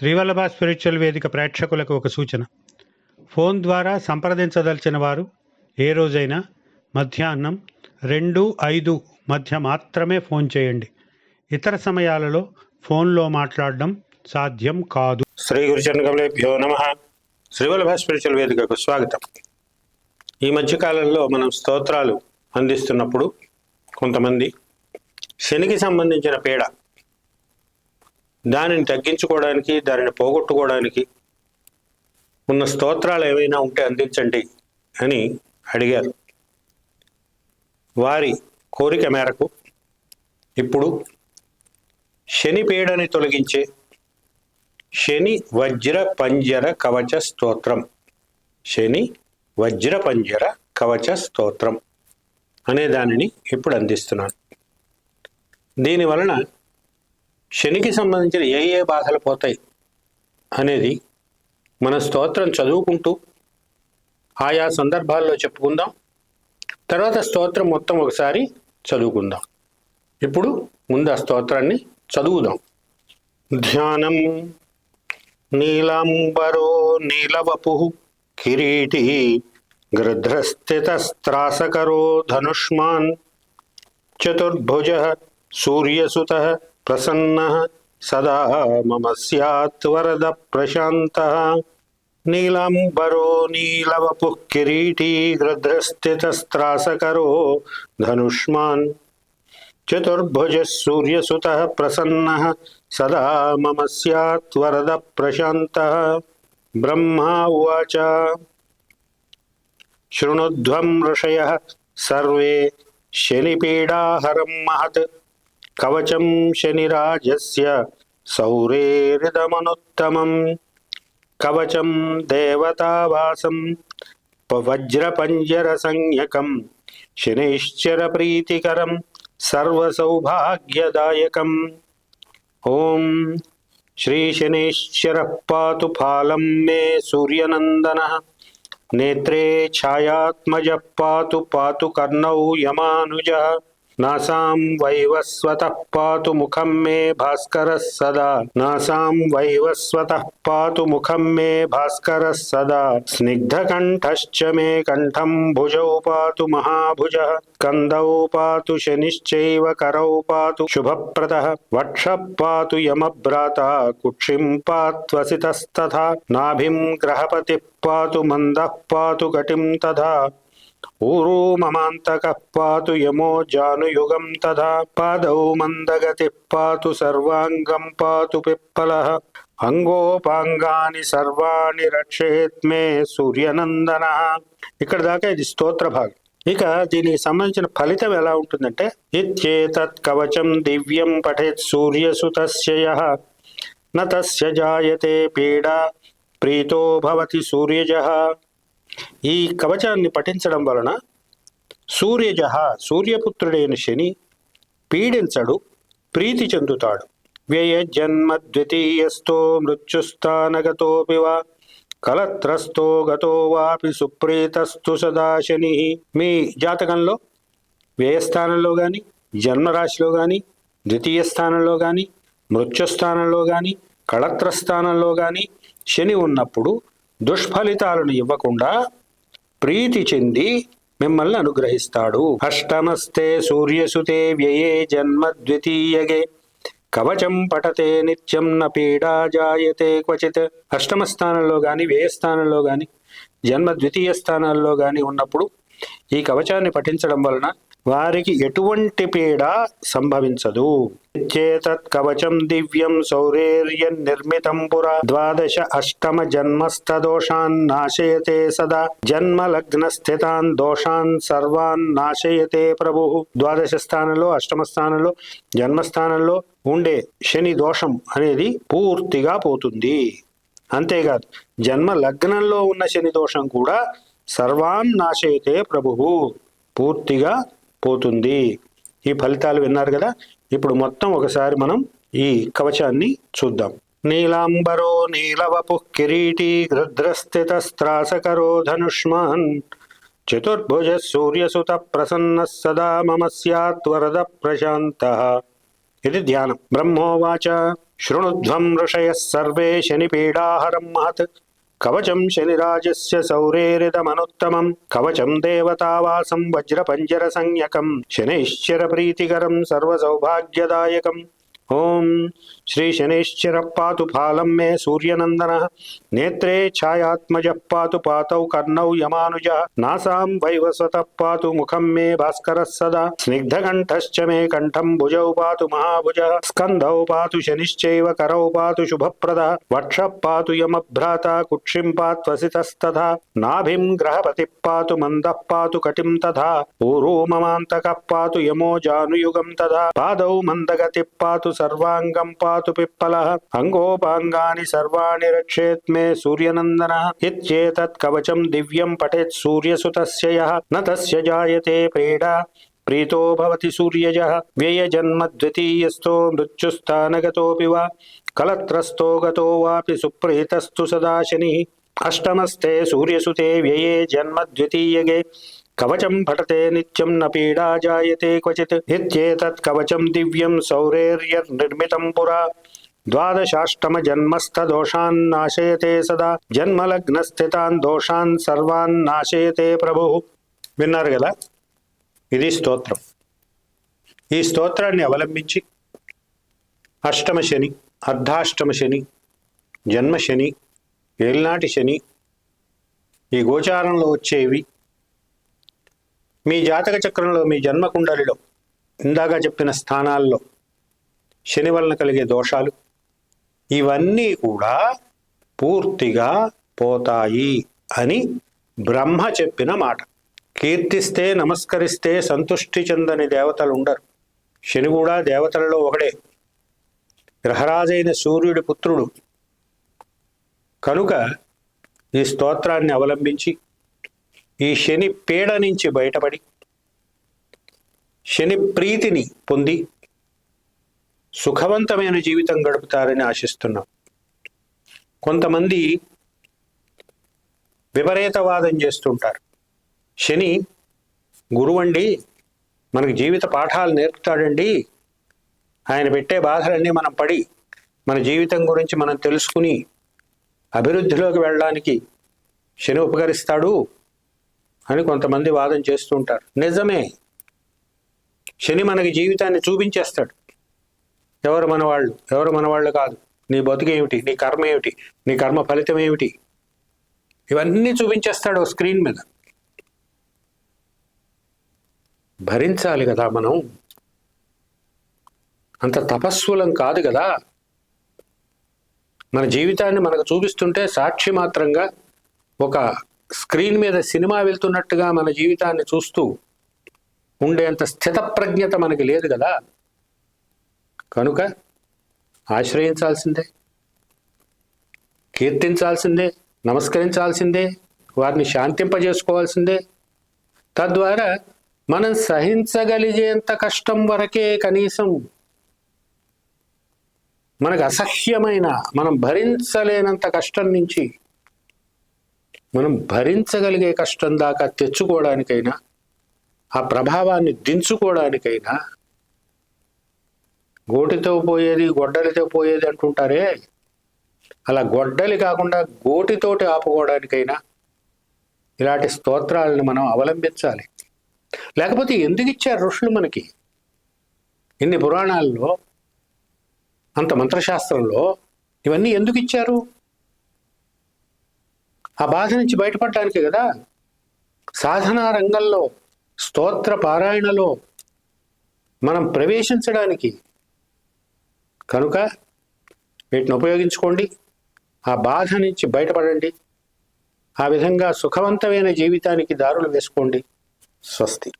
Srivallabha spiritual వేదిక ప్రేక్షకులకు ఒక సూచన. ఫోన్ ద్వారా సంప్రదించదలిచిన వారు ఏ రోజైనా మధ్యాహ్నం రెండు ఐదు మధ్య మాత్రమే ఫోన్ చేయండి. ఇతర సమయాలలో ఫోన్లో మాట్లాడడం సాధ్యం కాదు. శ్రీ గురుచరణకములేభ్యో నమ. శ్రీవల్లభ స్పిరిచువల్ వేదికకు స్వాగతం. ఈ మధ్యకాలంలో మనం స్తోత్రాలు అందిస్తున్నప్పుడు కొంతమంది శనికి సంబంధించిన పీడ దానిని తగ్గించుకోవడానికి దానిని పోగొట్టుకోవడానికి ఉన్న స్తోత్రాలు ఏవైనా ఉంటే అందించండి అని అడిగారు. వారి కోరిక మేరకు ఇప్పుడు శని పీడని తొలగించే శని వజ్ర పంజర కవచ స్తోత్రం. శని వజ్ర పంజర కవచ స్తోత్రం అనే దానిని ఇప్పుడు అందిస్తున్నాను. దీని వలన శనికి సంబంధించిన ఏ ఏ బాధలు పోతాయి అనేది మన స్తోత్రం చదువుకుంటూ ఆయా సందర్భాల్లో చెప్పుకుందాం. తర్వాత స్తోత్రం మొత్తం ఒకసారి చదువుకుందాం. ఇప్పుడు ముందు ఆ స్తోత్రాన్ని చదువుదాం. ధ్యానం నీలాంబరో నీలవపు కిరీటి గృధ్రస్థితస్త్రాసకరో ధనుష్మాన్ చతుర్భుజ సూర్యసుత ప్రసన్న సదా మమ స్యాత్ వరద ప్రశాంత నీలాంబరో నీలవపు కిరీటీ గృధ్రస్థితస్త్రాసకరో ధనుష్మాన్ చతుర్భుజ సూర్యసుత ప్రసన్న సదా మమ స్యాత్ వరద ప్రశాంత బ్రహ్మా ఉవాచ శృణుధ్వం ఋషయ సర్వే శనిపీడాహరం మహత్ కవచం శనిరాజస్య సౌరేరిదమనుత్తమం. కవచం దేవతావాసం వజ్రపంజర సంజ్ఞకం శనిశ్చర ప్రీతికరం సర్వసౌభాగ్యదాయకం. ఓం శ్రీ శనిశ్చర పాతు ఫాలం మే సూర్యనందన. నేత్రే ఛాయాత్మజ పాతు పాతు కర్ణౌ యమానుజ. నాసాం వైవస్వత పాతు ముఖం మే భాస్కర సదా. నాసాం వైవస్వత పాతు ముఖం మే భాస్కర సదా. స్నిగ్ధకంఠశ్చ మే కంఠం భుజౌ పాతు మహాభుజ. కందౌ పాతు శనిశ్చైవ కరౌ పాతు శుభప్రద. వక్ష పాతు యమభ్రాత కుక్షిం పాత్వసితస్తథా నాభిం గ్రహపతి పాతు మందః పాతు కటిం తథా. ఊరూ మమాంతకః పాతు యమో జానుయుగం తథా పాదౌ మందగతి పాతు సర్వాంగం పాతు పిప్పలః. అంగోపాంగాని సర్వాణి రక్షేత్మే సూర్యనందన. ఇక్కడ దాకా ఇది స్తోత్ర భాగం. ఇక దీనికి సంబంధించిన ఫలితం ఎలా ఉంటుందంటే ఇచ్చేతత్ కవచం దివ్యం పఠేత్ సూర్యసుతస్య యః. జాయతే పీడా ప్రీతో భవతి సూర్యజ. ఈ కవచాన్ని పఠించడం వలన సూర్యజ సూర్యపుత్రుడైన శని పీడించడు ప్రీతి చెందుతాడు. వ్యయ జన్మ ద్వితీయస్థో మృత్యుస్థానగతోపి వా కలత్రస్థో గతో వాపి సుప్రీతస్థు సదా శని. మీ జాతకంలో వ్యయస్థానంలో కానీ జన్మరాశిలో కానీ ద్వితీయ స్థానంలో కానీ మృత్యుస్థానంలో కానీ కళత్రస్థానంలో కానీ శని ఉన్నప్పుడు దుష్ఫలితాలను ఇవ్వకుండా ప్రీతి చెంది మిమ్మల్ని అనుగ్రహిస్తాడు. అష్టమస్తే సూర్యసుతే వ్యయే జన్మ ద్వితీయగే. కవచం పఠతే నిత్యం న పీడా జాయతే క్వచిత్. అష్టమ స్థానంలో కానీ వ్యయ స్థానంలో కానీ జన్మ ద్వితీయ స్థానాల్లో కానీ ఉన్నప్పుడు ఈ కవచాన్ని పఠించడం వలన వారికి ఎటువంటి పీడ సంభవించదు. చేతత్ కవచం దివ్యం సౌరేర్య నిర్మితం పురా ద్వాదశ అష్టమ జన్మస్థదోషాన్ నాశయతే సదా. జన్మ లగ్న స్థితాన్ దోషాన్ సర్వాన్ నాశయతే ప్రభు. ద్వాదశ స్థానంలో అష్టమ స్థానంలో జన్మస్థానంలో ఉండే శని దోషం అనేది పూర్తిగా పోతుంది. అంతేకాదు జన్మ లగ్నంలో ఉన్న శని దోషం కూడా సర్వాన్ నాశయతే ప్రభువు పూర్తిగా పోతుంది. ఈ ఫలితాలు విన్నారు కదా? ఇప్పుడు మొత్తం ఒకసారి మనం ఈ కవచాన్ని చూద్దాం. నీలాంబరో నీలవపు కిరీటీ గృధ్రస్థితస్త్రాసకరో ధనుష్మాన్. చతుర్భుజ సూర్యసుత ప్రసన్న సదా మమ సత్వరద వరద ప్రశాంత. ఇది ధ్యానం. బ్రహ్మోవాచ. శృణుధ్వం ఋషయ సర్వే శనిపీడాహరం మహత్. కవచం శనిరాజస్య సౌరేరిదమనుత్తమం. కవచం దేవతావాసం వజ్రపంజర సంజ్ఞకం శనైశ్చర ప్రీతికరం సర్వసౌభాగ్యదాయకం. ఓం శ్రీ శనైశ్చర పాతు ఫాలం మే సూర్యనందన. నేత్రే ఛాయాత్మజ పాతు పాతౌ కర్ణౌ యమానుజ. నాసాం వైవసత పాతు ముఖం మే భాస్కర సదా. స్నిగ్ధకంఠశ్చ మే కంఠం భుజౌ పాతు మహాభుజ. స్కంధౌ పాతు శనిశ్చైవ కరౌ పాతు శుభప్రద. వక్ష పాతు యమభ్రాత కుక్షిం పాత్వసితస్తథా నాభిం గ్రహపతి పాతు మందః పాతు కటిం తథా. ఊరూ మమాంతక పాతు యమో జానుయుగం తథా. పాదౌ మందగతి పాతు సర్వాంగం పాతు పాతు పిప్పల. అంగోపాంగాని సర్వాణి రక్షేత్ మే సూర్యనందన. ఇత్యేతత్ కవచం దివ్యం పఠేత్ సూర్యసుతస్య యః న తస్య జాయతే ప్రీడా. ప్రీతో భవతి సూర్యజ. వ్యయజన్మ ద్వితీయస్థో మృత్యుస్థానగతోపి వా. కలత్రస్థో గతో వాపి సుప్రీతస్థు సదాశని. అష్టమస్తే సూర్యసుతే వ్యయే జన్మ ద్వితీయగే. కవచం భటతే నిత్యం న పీడా జాయతే క్వచిత్. ఇత్యేతత్ కవచం దివ్యం సౌరేర్యర్నిర్మితం పురా. ద్వాదశాష్టమ జన్మస్థ దోషాన్ నాశయతే సదా. జన్మలగ్న స్థితాన్ దోషాన్ సర్వాన్ నాశయతే ప్రభు. విన్నారు కదా? ఇది స్తోత్రం. ఈ స్తోత్రాన్ని అవలంబించి అష్టమ శని అర్ధాష్టమ శని జన్మ శని ఏలినాటి శని ఈ గోచారంలో వచ్చేవి మీ జాతక చక్రంలో మీ జన్మ కుండలిలో ఇందాక చెప్పిన స్థానాల్లో శని వలన కలిగే దోషాలు ఇవన్నీ కూడా పూర్తిగా పోతాయి అని బ్రహ్మ చెప్పిన మాట. కీర్తిస్తే నమస్కరిస్తే సంతుష్టి చెందని దేవతలు ఉండరు. శని కూడా దేవతలలో ఒకడే. గ్రహరాజైన సూర్యుడి పుత్రుడు. కనుక ఈ స్తోత్రాన్ని అవలంబించి ఈ శని పీడ నుంచి బయటపడి శని ప్రీతిని పొంది సుఖవంతమైన జీవితం గడుపుతారని ఆశిస్తున్నాం. కొంతమంది విపరీతవాదం చేస్తుంటారు. శని గురువండి మనకు జీవిత పాఠాలు నేర్పుతాడండి. ఆయన పెట్టే బాధలన్నీ మనం పడి మన జీవితం గురించి మనం తెలుసుకుని అభివృద్ధిలోకి వెళ్ళడానికి శని ఉపకరిస్తాడు. అని కొంతమంది వాదన చేస్తుంటారు నిజమే. శని మనకి జీవితాన్ని చూపించేస్తాడు. ఎవరు మనవాళ్ళు? ఎవరు మనవాళ్ళు కాదు. నీ బతుకేమిటి నీ కర్మ ఏమిటి? నీ కర్మ ఫలితం ఏమిటి? ఇవన్నీ చూపించేస్తాడు స్క్రీన్ మీద. భరించాలి కదా మనం? అంత తపస్సులం కాదు కదా? మన జీవితాన్ని మనకు చూపిస్తుంటే సాక్షి మాత్రంగా ఒక స్క్రీన్ మీద సినిమా వెళ్తున్నట్టుగా మన జీవితాన్ని చూస్తూ ఉండేంత స్థితప్రజ్ఞత మనకి లేదు కదా. కనుక ఆశ్రయించాల్సిందే కీర్తించాల్సిందే నమస్కరించాల్సిందే వారిని శాంతింపజేసుకోవాల్సిందే. తద్వారా మనం సహించగలిగేంత కష్టం వరకే కనీసం మనకు అసహ్యమైన మనం భరించలేనంత కష్టం నుంచి మనం భరించగలిగే కష్టం దాకా తెచ్చుకోవడానికైనా ఆ ప్రభావాన్ని దించుకోవడానికైనా గోటితో పోయేది గొడ్డలితో పోయేది అంటుంటారే. అలా గొడ్డలి కాకుండా గోటితోటి ఆపుకోవడానికైనా ఇలాంటి స్తోత్రాలను మనం అవలంబించాలి. లేకపోతే ఎందుకు ఇచ్చారు ఋషులు మనకి? ఇన్ని పురాణాల్లో అంత మంత్రశాస్త్రంలో ఇవన్నీ ఎందుకు ఇచ్చారు? ఆ బాధ నుంచి బయటపడటానికి కదా? సాధనా రంగంలో స్తోత్ర పారాయణలో మనం ప్రవేశించడానికి. కనుక వీటిని ఉపయోగించుకోండి. ఆ బాధ నుంచి బయటపడండి. ఆ విధంగా సుఖవంతమైన జీవితానికి దారులు వేసుకోండి. స్వస్తి.